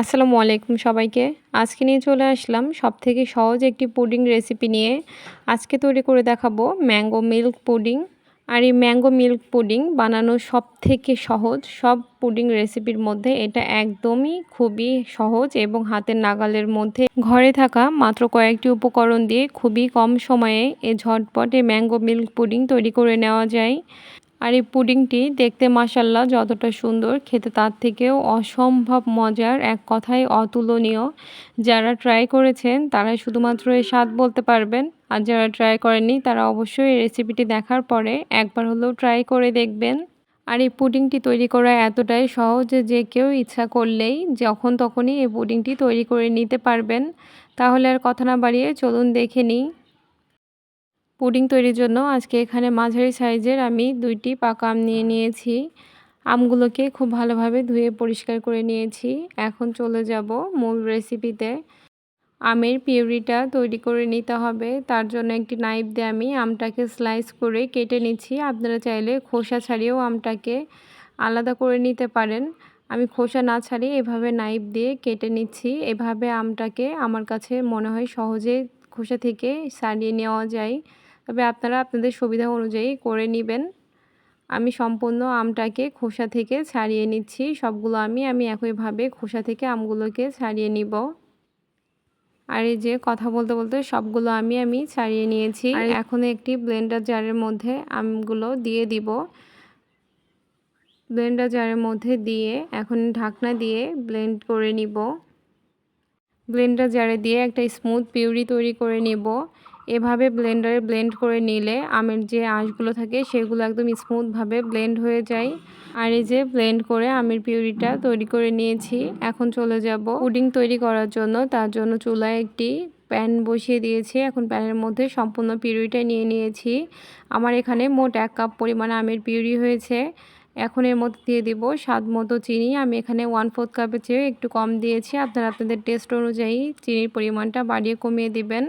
আসসালামু আলাইকুম সবাইকে। আজকে নিয়ে চলে আসলাম সব থেকে সহজ একটি পুডিং রেসিপি নিয়ে। আজকে তৈরি করে দেখাবো ম্যাঙ্গো মিল্ক পুডিং। আর এই ম্যাঙ্গো মিল্ক পুডিং বানানো সব থেকে সহজ সব পুডিং রেসিপির মধ্যে এটা একদমই খুবই সহজ এবং হাতের নাগালের মধ্যে। ঘরে থাকা মাত্র কয়েকটি উপকরণ দিয়ে খুবই কম সময়ে এই ঝটপটে ম্যাঙ্গো মিল্ক পুডিং তৈরি করে নেওয়া যায়। আর এই পুডিংটি দেখতে মাসাল্লাহ যতটা সুন্দর, খেতে তার থেকেও অসম্ভব মজার, এক কথায় অতুলনীয়। যারা ট্রাই করেছেন তারা শুধুমাত্র এই স্বাদ বলতে পারবেন। আর যারা ট্রাই করেননি, তারা অবশ্যই এই রেসিপিটি দেখার পরে একবার হলেও ট্রাই করে দেখবেন। আর এই পুডিংটি তৈরি করা এতটাই সহজ যে কেউ ইচ্ছা করলেই যখন তখনই এই পুডিংটি তৈরি করে নিতে পারবেন। তাহলে আর কথা না বাড়িয়ে চলুন দেখে নিই। পুডিং তৈরির জন্য আজকে এখানে মাঝারি সাইজের আমি দুইটি পাকা আম নিয়ে নিয়েছি। আমগুলোকে খুব ভালোভাবে ধুয়ে পরিষ্কার করে নিয়েছি। এখন চলে যাব মূল রেসিপিতে। আমের পিউরিটা তৈরি করে নিতে হবে। তার জন্য একটি নাইফ দিয়ে আমি আমটাকে স্লাইস করে কেটে নিচ্ছি। আপনারা চাইলে খোসা ছাড়িয়েও আমটাকে আলাদা করে নিতে পারেন। আমি খোসা না ছাড়িয়ে এভাবে নাইফ দিয়ে কেটে নিচ্ছি। এভাবে আমটাকে আমার কাছে মনে হয় সহজে খোসা থেকে সারিয়ে নেওয়া যায়। তবে আপনারা আপনাদের সুবিধা অনুযায়ী করে নেবেন। আমি সম্পূর্ণ আমটাকে খোসা থেকে ছাড়িয়ে নিচ্ছি। সবগুলো আমি আমি একইভাবে খোসা থেকে আমগুলোকে ছাড়িয়ে নিব। আর এই যে কথা বলতে বলতে সবগুলো আমি আমি ছাড়িয়ে নিয়েছি। আর এখন একটি ব্লেন্ডার জারের মধ্যে আমগুলো দিয়ে দিব। ব্লেন্ডার জারের মধ্যে দিয়ে এখন ঢাকনা দিয়ে ব্লেন্ড করে নিব। ব্লেন্ডার জারে দিয়ে একটা স্মুথ পিউরি তৈরি করে নেব। এভাবে ব্লেন্ডারে ব্লেন্ড করে নিলে আমের যে আঁশগুলো থাকে সেগুলো একদম স্মুথভাবে ব্লেন্ড হয়ে যায়। আর এই যে ব্লেন্ড করে আমের পিউরিটা তৈরি করে নিয়েছি, এখন চলে যাব পুডিং তৈরি করার জন্য। তার জন্য চুলায় একটি প্যান বসিয়ে দিয়েছি। এখন প্যানের মধ্যে সম্পূর্ণ পিউরিটা নিয়ে নিয়েছি। আমার এখানে মোট এক কাপ পরিমাণে আমের পিউরি হয়েছে। এখন এর মধ্যে দিয়ে দিব স্বাদ মতো চিনি। আমি এখানে ওয়ান ফোর্থ কাপের চেয়ে একটু কম দিয়েছি। আপনারা আপনাদের টেস্ট অনুযায়ী চিনির পরিমাণটা বাড়িয়ে কমিয়ে দিবেন।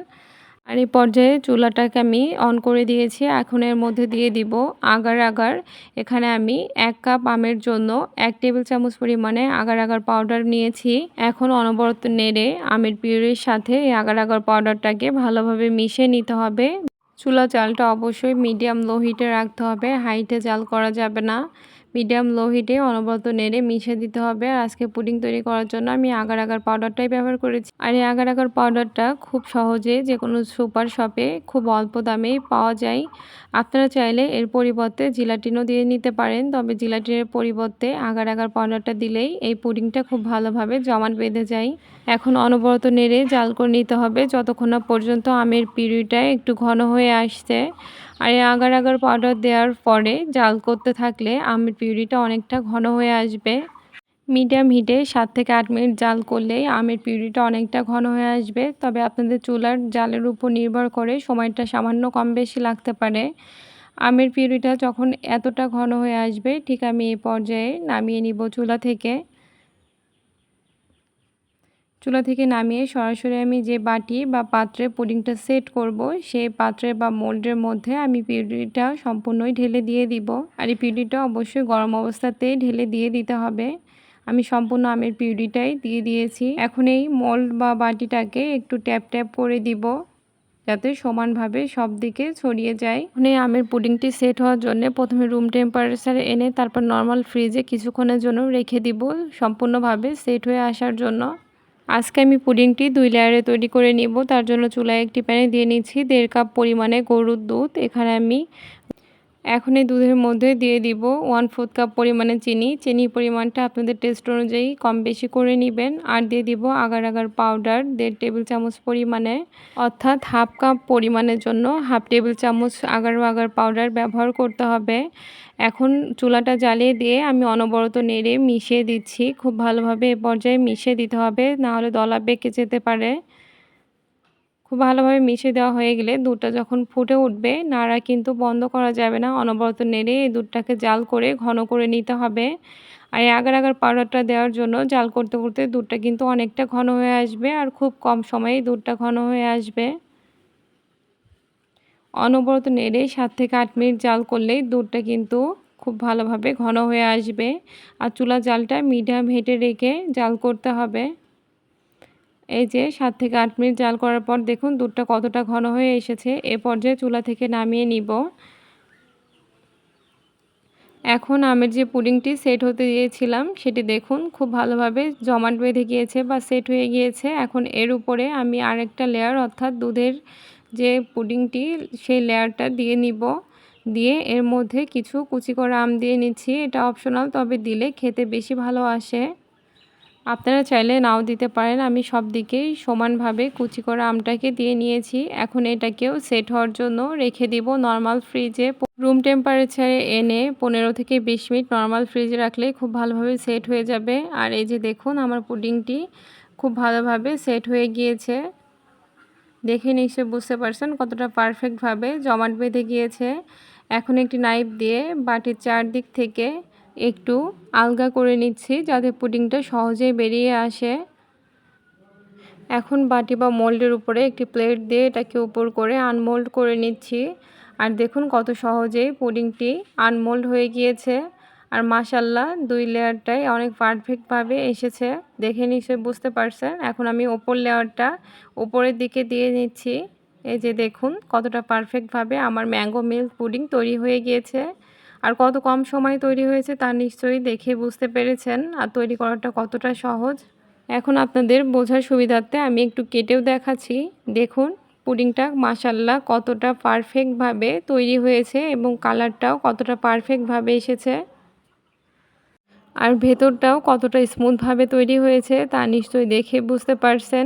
আর এই পর্যায়ে চুলাটাকে আমি অন করে দিয়েছি। এখন এর মধ্যে দিয়ে দিব আগার আগার। এখানে আমি এক কাপ আমের জন্য এক টেবিল চামচ পরিমাণে আগার আগার পাউডার নিয়েছি। এখন অনবরত নেড়ে আমের পিউরির সাথে এই আগার আগার পাউডারটাকে ভালোভাবে মিশিয়ে নিতে হবে। চুলা চালটা অবশ্যই মিডিয়াম লো হিটে রাখতে হবে। হাইটে জাল করা যাবে না। মিডিয়াম লো হিটে অনবরত নেড়ে মিশে দিতে হবে। আর আজকে পুডিং তৈরি করার জন্য আমি আগার আগার পাউডারটাই ব্যবহার করেছি। আর এই আগার আগার পাউডারটা খুব সহজে যে কোনো সুপার শপে খুব অল্প দামেই পাওয়া যায়। আপনারা চাইলে এর পরিবর্তে জিলাটিনও দিয়ে নিতে পারেন। তবে জিলাটিনের পরিবর্তে আগার আগার পাউডারটা দিলেই এই পুডিংটা খুব ভালোভাবে জমাট বেঁধে যায়। এখন অনবরত নেড়ে জাল করে নিতে হবে। যতক্ষণ না পর্যন্ত আমের পিড়িটা একটু ঘন হয়ে আসছে। আর এই আগার আগার পাউডার দেওয়ার পরে জাল করতে থাকলে আমের পিউরিটা অনেকটা ঘন হয়ে আসবে। মিডিয়াম হিটে সাত থেকে আট মিনিট জাল করলেই আমের পিউরিটা অনেকটা ঘন হয়ে আসবে। তবে আপনাদের চুলার জালের উপর নির্ভর করে সময়টা সামান্য কম বেশি লাগতে পারে। আমের পিউরিটা যখন এতটা ঘন হয়ে আসবে, ঠিক আমি এই পর্যায়ে নামিয়ে নিব চুলা থেকে। চুলা থেকে নামিয়ে সরাসরি আমি যে বাটি বা পাত্রে পুডিংটা সেট করব সেই পাত্রে বা মোল্ডের মধ্যে আমি পিউরিটা সম্পূর্ণই ঢেলে দিয়ে দিব। আর এই পিউরিটা অবশ্যই গরম অবস্থাতেই ঢেলে দিয়ে দিতে হবে। আমি সম্পূর্ণ আমের পিউরিটাই দিয়ে দিয়েছি। এখন এই মোল্ড বা বাটিটাকে একটু ট্যাপ ট্যাপ করে দিব, যাতে সমানভাবে সব দিকে ছড়িয়ে যায়। মানে আমের পুডিংটি সেট হওয়ার জন্য প্রথমে রুম টেম্পারেচারে এনে তারপর নর্মাল ফ্রিজে কিছুক্ষণের জন্য রেখে দিব, সম্পূর্ণভাবে সেট হয়ে আসার জন্য। আজকে আমি পুডিংটি দুই লেয়ারে তৈরি করে নিব। তার জন্য চুলায় একটি প্যানে দিয়ে নিচ্ছি দেড় কাপ পরিমাণে গরুর দুধ। এখানে আমি এখন এই দুধের মধ্যে দিয়ে দিব ওয়ান ফোর্থ কাপ পরিমাণে চিনি। চিনির পরিমাণটা আপনাদের টেস্ট অনুযায়ী কম বেশি করে নেবেন। আর দিয়ে দিব আগার আগার পাউডার দেড় টেবিল চামচ পরিমাণে, অর্থাৎ হাফ কাপ পরিমাণের জন্য হাফ টেবিল চামচ আগার আগার পাউডার ব্যবহার করতে হবে। এখন চুলাটা জ্বালিয়ে দিয়ে আমি অনবরত নেড়ে মিশিয়ে দিচ্ছি। খুব ভালোভাবে এ পর্যায়ে মিশিয়ে দিতে হবে, নাহলে দলা বেঁকে যেতে পারে। খুব ভালোভাবে মিশিয়ে দেওয়া হয়ে গেলে দুধটা যখন ফুটে উঠবে, নাড়া কিন্তু বন্ধ করা যাবে না। অনবরত নেড়ে এই দুধটাকে জাল করে ঘন করে নিতে হবে। আর এই আগার আগার পাউডারটা দেওয়ার জন্য জাল করতে করতে দুধটা কিন্তু অনেকটা ঘন হয়ে আসবে আর খুব কম সময়েই দুধটা ঘন হয়ে আসবে। অনবরত নেড়ে সাত থেকে আট মিনিট জাল করলেই দুধটা কিন্তু খুব ভালোভাবে ঘন হয়ে আসবে। আর চুলা জালটা মিডিয়াম হেঁটে রেখে জাল করতে হবে। এই যে সাত থেকে আট মিনিট জাল করার পর দেখুন দুধটা কতটা ঘন হয়ে এসেছে। এ পর্যায়ে চুলা থেকে নামিয়ে নিব। এখন আমের যে পুডিংটি সেট হতে দিয়েছিলাম, সেটি দেখুন খুব ভালোভাবে জমাট বেঁধে গিয়েছে বা সেট হয়ে গিয়েছে। এখন এর উপরে আমি আরেকটা লেয়ার অর্থাৎ দুধের যে পুডিংটি, সেই লেয়ারটা দিয়ে নিব। দিয়ে এর মধ্যে কিছু কুচি করা আম দিয়ে নিচ্ছি। এটা অপশনাল তবে দিলে খেতে বেশি ভালো আসে। আপনারা চাইলে নাও দিতে পারেন। আমি সব দিকেই সমানভাবে কুচি করা আমটাকে দিয়ে নিয়েছি। এখন এটাকেও সেট হওয়ার জন্য রেখে দিব নর্মাল ফ্রিজে। রুম টেম্পারেচারে এনে পনেরো থেকে বিশ মিনিট নর্মাল ফ্রিজে রাখলে খুব ভালোভাবে সেট হয়ে যাবে। আর এই যে দেখুন, আমার পুডিংটি খুব ভালোভাবে সেট হয়ে গিয়েছে। দেখে নিশ্চয়ই বুঝতে পারছেন কতটা পারফেক্টভাবে জমাট বেঁধে গিয়েছে। এখন একটি নাইফ দিয়ে বাটির চারদিক থেকে একটু আলগা করে নিচ্ছি যাতে পুডিংটা সহজেই বেরিয়ে আসে। এখন বাটি বা মোল্ডের উপরে একটি প্লেট দিয়ে এটাকে উপর করে আনমোল্ড করে নিচ্ছি। আর দেখুন কত সহজেই পুডিংটি আনমোল্ড হয়ে গিয়েছে। আর মাসাল্লাহ দুই লেয়ারটাই অনেক পারফেক্টভাবে এসেছে। দেখে নিশ্চয়ই বুঝতে পারছেন। এখন আমি ওপর লেয়ারটা ওপরের দিকে দিয়ে নিচ্ছি। এই যে দেখুন কতটা পারফেক্টভাবে আমার ম্যাঙ্গো মিল্ক পুডিং তৈরি হয়ে গিয়েছে। আর কত কম সময় তৈরি হয়েছে তা নিশ্চয়ই দেখে বুঝতে পেরেছেন। আর তৈরি করাটা কতটা সহজ? এখন আপনাদের বোঝার সুবিধার্থে আমি একটু কেটেও দেখাচ্ছি। দেখুন, পুডিংটা মাসাল্লাহ কতটা পারফেক্টভাবে তৈরি হয়েছে এবং কালারটাও কতটা পারফেক্টভাবে এসেছে। আর ভেতরটাও কতটা স্মুথভাবে তৈরি হয়েছে তা নিশ্চয়ই দেখে বুঝতে পারছেন।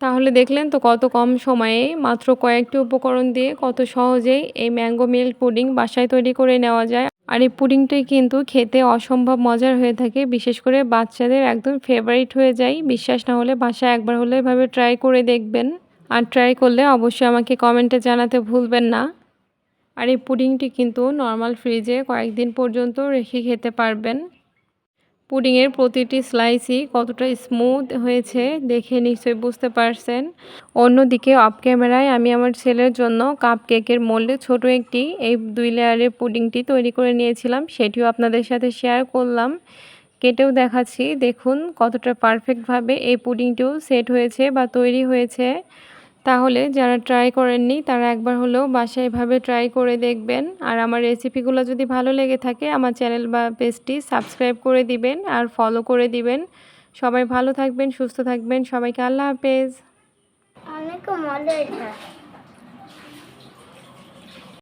তাহলে দেখলেন তো কত কম সময়ে, মাত্র কয়েকটি উপকরণ দিয়ে কত সহজেই এই ম্যাঙ্গো মিল্ক পুডিং বাসায় তৈরি করে নেওয়া যায়। আর এই পুডিংটাই কিন্তু খেতে অসম্ভব মজার হয়ে থাকে, বিশেষ করে বাচ্চাদের একদম ফেভারিট হয়ে যায়। বিশ্বাস না হলে বাসায় একবার হলে এভাবে ট্রাই করে দেখবেন। আর ট্রাই করলে অবশ্যই আমাকে কমেন্টে জানাতে ভুলবেন না। আর এই পুডিংটি কিন্তু নর্মাল ফ্রিজে কয়েকদিন পর্যন্ত রেখে খেতে পারবেন। পুডিংয়ের প্রতিটি স্লাইসই কতটা স্মুথ হয়েছে দেখে নিশ্চয়ই বুঝতে পারছেন। অন্যদিকে অফ ক্যামেরায় আমি আমার ছেলের জন্য কাপ কেকের মোল্ডে ছোট একটি এই দুই লেয়ারের পুডিংটি তৈরি করে নিয়েছিলাম, সেটিও আপনাদের সাথে শেয়ার করলাম। কেটেও দেখাচ্ছি, দেখুন কতটা পারফেক্টভাবে এই পুডিংটিও সেট হয়েছে বা তৈরি হয়েছে। তাহলে যারা ট্রাই করেননি, তারা একবার হলেও বাসায় এভাবে ট্রাই করে দেখবেন। আর আমার রেসিপিগুলো যদি ভালো লেগে থাকে, আমার চ্যানেল বা পেজটি সাবস্ক্রাইব করে দিবেন আর ফলো করে দিবেন। সবাই ভালো থাকবেন, সুস্থ থাকবেন। সবাইকে আল্লাহ হাফেজ। অনেক মজা